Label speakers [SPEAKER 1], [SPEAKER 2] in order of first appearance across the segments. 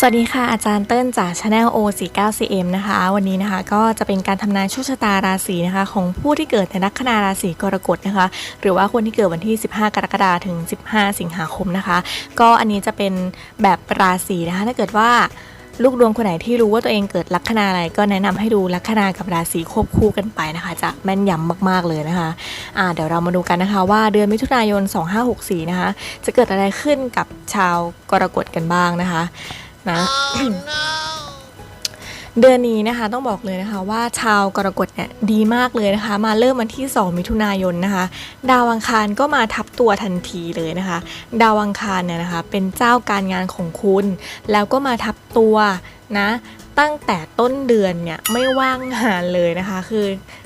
[SPEAKER 1] สวัสดีค่ะ อาจารย์เติ้ลจาก Channel O 4 9 cm นะคะ วันนี้นะคะก็จะเป็นการทำนายโชคชะตาราศีนะคะ ของผู้ที่เกิดในลัคนาราศีกรกฎนะคะ หรือว่าคนที่เกิดวันที่ 15 กรกฎาคมถึง 15 สิงหาคมนะคะ ก็อันนี้จะเป็นแบบราศีนะคะ ถ้าเกิดว่าลูกดวงคนไหนที่รู้ว่าตัวเองเกิดลัคนาอะไรก็แนะนำให้ดูลัคนากับราศีควบคู่กันไปนะคะ จะแม่นยำมากๆเลยนะคะอ่าเดี๋ยวเรามาดูกันนะคะ ว่าเดือนมิถุนายน 2564 นะคะ จะเกิดอะไรขึ้นกับชาวกรกฎกันบ้างนะคะ นะเดือนนี้นะคะต้องบอกเลยนะคะว่าชาวกรกฎเนี่ยดีมากเลยนะคะ มาเริ่มวันที่ 2 มิถุนายนนะคะ ดาวอังคารก็มาทับตัวทันทีเลยนะคะ ดาวอังคารเนี่ยนะคะเป็นเจ้าการงานของคุณ แล้วก็มาทับตัวนะตั้งแต่ต้นเดือนเนี่ยไม่ว่างงานเลยนะคะ คืองะ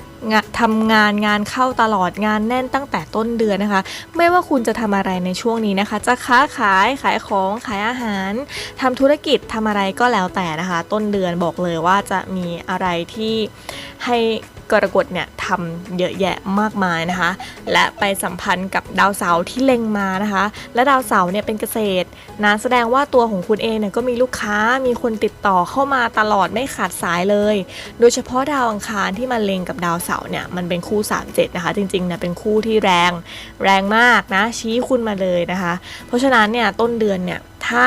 [SPEAKER 1] ทำงานงานเข้าตลอดงานแน่นตั้งแต่ต้นเดือนนะคะ ไม่ว่าคุณจะทำอะไรในช่วงนี้นะคะ จะค้าขายขายของขายอาหารทำธุรกิจทำอะไรก็แล้วแต่นะคะ ต้นเดือนบอกเลยว่าจะมีอะไรที่ให้ กรกฎเนี่ยทำเยอะแยะมากมายนะคะ และไปสัมพันธ์กับดาวเสาร์ที่เล็งมานะคะ และดาวเสาร์เนี่ยเป็นเกษตรนะแสดงว่าตัวของคุณเองเนี่ยก็มีลูกค้ามีคนติดต่อเข้ามาตลอดไม่ขาดสายเลย โดยเฉพาะดาวอังคารที่มาเล็งกับดาวเสาร์เนี่ยมันเป็นคู่ 3 7 นะคะ จริงๆเนี่ยเป็นคู่ที่แรงแรงมากนะชี้คุณมาเลยนะคะ เพราะฉะนั้นเนี่ยต้นเดือนเนี่ยถ้า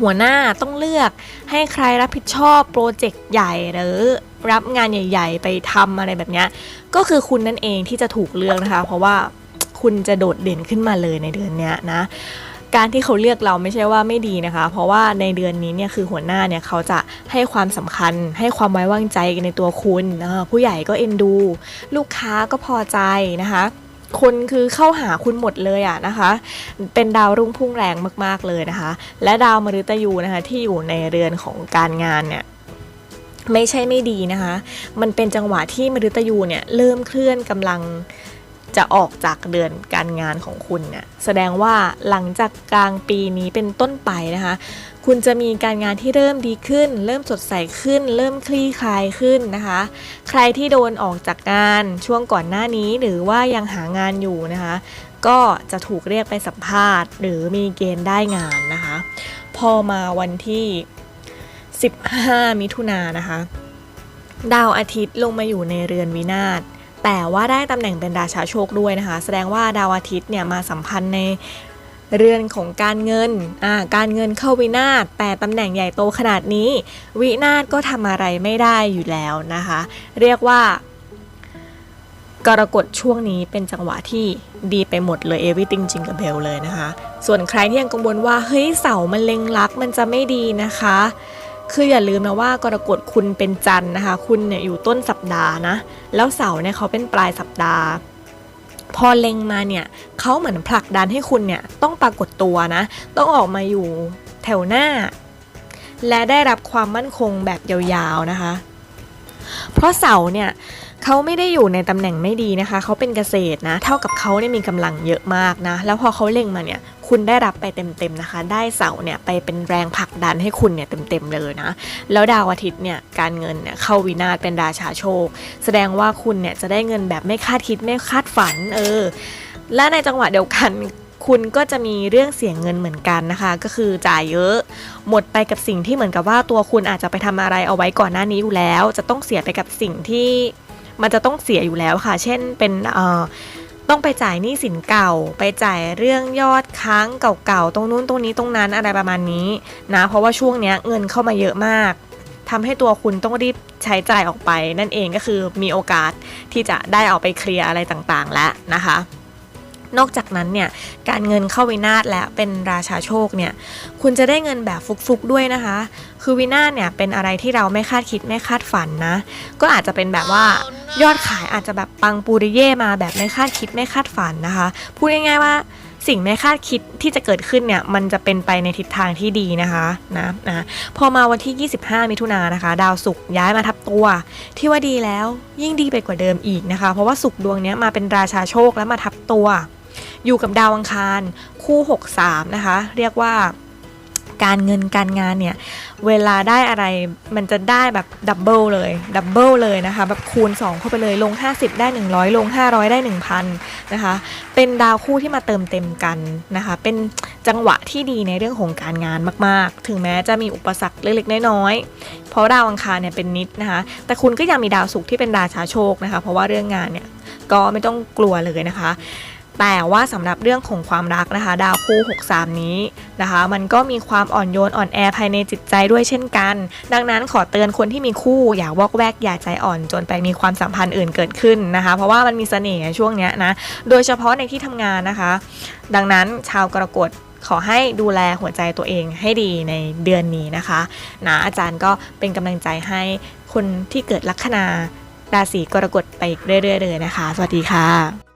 [SPEAKER 1] หัวหน้าต้องเลือกให้ใครรับผิดชอบโปรเจกต์ใหญ่หรือรับงานใหญ่ ๆ ไปทำอะไรแบบนี้ก็คือคุณนั่นเองที่จะถูกเลือกนะคะ เพราะว่าคุณจะโดดเด่นขึ้นมาเลยในเดือนนี้นะการที่เขาเลือกเราไม่ใช่ว่าไม่ดีนะคะ เพราะว่าในเดือนนี้เนี่ยคือหัวหน้าเนี่ยเขาจะให้ความสำคัญ ให้ความไว้วางใจในตัวคุณ ผู้ใหญ่ก็เอ็นดู ลูกค้าก็พอใจนะคะ คนคือเข้าหาคุณหมดเลยอะนะคะ เป็นดาวรุ่งพุ่งแรงมาก ๆเลยนะคะ และดาวมฤตยูนะคะที่อยู่ในเรือนของการงานเนี่ยไม่ใช่ไม่ดีนะคะ มันเป็นจังหวะที่มฤตยูเนี่ยเริ่มเคลื่อนกำลัง จะออกจากเดือนการงานของคุณเนี่ยแสดงว่าหลังจากกลางปีนี้เป็นต้นไปนะคะ คุณจะมีการงานที่เริ่มดีขึ้น เริ่มสดใสขึ้น เริ่มคลี่คลายขึ้นนะคะ ใครที่โดนออกจากงานช่วงก่อนหน้านี้หรือว่ายังหางานอยู่นะคะ ก็จะถูกเรียกไปสัมภาษณ์ หรือมีเกณฑ์ได้งานนะคะ พอมาวันที่ 15 มิถุนายนนะคะ ดาวอาทิตย์ลงมาอยู่ในเรือนวินาศ แต่ว่าได้ตำแหน่งเป็นราชาโชคด้วยนะคะ แสดงว่าดาวอาทิตย์เนี่ยมาสัมพันธ์ในเรือนของการเงิน อ่า การเงินเข้าวินาศแต่ตำแหน่งใหญ่โตขนาดนี้ วินาศก็ทำอะไรไม่ได้อยู่แล้วนะคะ เรียกว่ากรกฎช่วงนี้เป็นจังหวะที่ดีไปหมดเลยเอวิติงจิงกับเบลเลยนะคะ ส่วนใครที่ยังกังวลว่า เฮ้ยเสามันเล็งลักมันจะไม่ดีนะคะ คืออย่าลืมนะว่ากรกฎคุณเป็นจันทร์นะคะ คุณเนี่ยอยู่ต้นสัปดาห์นะ แล้วเสาเนี่ยเขาเป็นปลายสัปดาห์ พอเล็งมาเนี่ยเขาเหมือนผลักดันให้คุณเนี่ยต้องปรากฏตัวนะ ต้องออกมาอยู่แถวหน้า และได้รับความมั่นคงแบบยาวๆนะคะ เพราะเสาเนี่ยเขาไม่ได้อยู่ในตำแหน่งไม่ดีนะคะ เขาเป็นเกษตรนะ เท่ากับเขาเนี่ยมีกำลังเยอะมากนะ แล้วพอเขาเล็งมาเนี่ย คุณได้รับไปเต็มๆนะคะ ได้เสาเนี่ยไปเป็นแรงผลักดันให้คุณเนี่ยเต็มๆเลยนะ แล้วดาวอาทิตย์เนี่ยการเงินเนี่ยเข้าวินาศเป็นราชาโชค แสดงว่าคุณเนี่ยจะได้เงินแบบไม่คาดคิดไม่คาดฝันเออ และในจังหวะเดียวกันคุณก็จะมีเรื่องเสียเงินเหมือนกันนะคะ ก็คือจ่ายเยอะ หมดไปกับสิ่งที่เหมือนกับว่าตัวคุณอาจจะไปทำอะไรเอาไว้ก่อนหน้านี้อยู่แล้ว จะต้องเสียไปกับสิ่งที่มันจะต้องเสียอยู่แล้วค่ะ เช่นเป็นเอ่อ ต้องไปจ่ายหนี้สินเก่า ไปจ่ายเรื่องยอดค้างเก่าๆ ตรงนู้นตรงนี้ตรงนั้นอะไรประมาณนี้นะเพราะว่าช่วงเนี้ยเงินเข้ามาเยอะมากทำให้ตัวคุณต้องรีบใช้จ่ายออกไป นั่นเองก็คือมีโอกาสที่จะได้เอาไปเคลียร์อะไรต่างๆ แล้วนะคะนอกจากนั้นเนี่ยการเงินเข้าวินาศและเป็นราชาโชคเนี่ยคุณจะได้เงินแบบฟุกๆด้วยนะคะ คือวินาศเนี่ยเป็นอะไรที่เราไม่คาดคิดไม่คาดฝันนะ ก็อาจจะเป็นแบบว่า ยอดขายอาจจะแบบปังปูริเย่มาแบบไม่คาดคิดไม่คาดฝันนะคะ พูดง่ายๆว่าสิ่งไม่คาดคิดที่จะเกิดขึ้นเนี่ยมันจะเป็นไปในทิศทางที่ดีนะคะนะนะพอมาวันที่ 25 มิถุนายนนะคะ ดาวศุกร์ย้ายมาทับตัว ที่ว่าดีแล้วยิ่งดีไปกว่าเดิมอีกนะคะ เพราะว่าศุกร์ดวงนี้มาเป็นราชาโชคแล้วมาทับตัว อยู่กับดาวอังคารคู่ 63 นะคะ เรียกว่า การเงินการงานเนี่ย เวลาได้อะไรมันจะได้แบบดับเบิลเลยดับเบิลเลยนะคะ แบบคูณ 2 เข้าไปเลยลง 50 ได้ 100 ลง 500 ได้ 1,000นะคะ เป็นดาวคู่ที่มาเติมเต็มกันนะคะ เป็นจังหวะที่ดีในเรื่องของการงานมากๆ ถึงแม้จะมีอุปสรรคเล็กๆน้อยๆเพราะดาวอังคารเนี่ยเป็นนิดนะคะ แต่คุณก็ยังมีดาวศุกร์ที่เป็นราชาโชคนะคะ เพราะว่าเรื่องงานเนี่ยก็ไม่ต้องกลัวเลยนะคะ แต่ว่าสำหรับเรื่องของความรักนะคะ ดาวคู่ 63 นี้นะคะ มันก็มีความอ่อนโยนอ่อนแอภายในจิตใจด้วยเช่นกัน ดังนั้นขอเตือนคนที่มีคู่อย่าวอกแวกอย่าใจอ่อนจนไปมีความสัมพันธ์อื่นเกิดขึ้นนะคะ เพราะว่ามันมีเสน่ห์ช่วงเนี้ยนะโดยเฉพาะในที่ทำงานนะคะ ดังนั้นชาวกรกฎขอให้ดูแลหัวใจตัวเองให้ดีในเดือนนี้นะคะนะอาจารย์ก็เป็นกำลังใจให้คนที่เกิดลัคนาราศีกรกฎไปเรื่อยๆเลยนะคะ สวัสดีค่ะ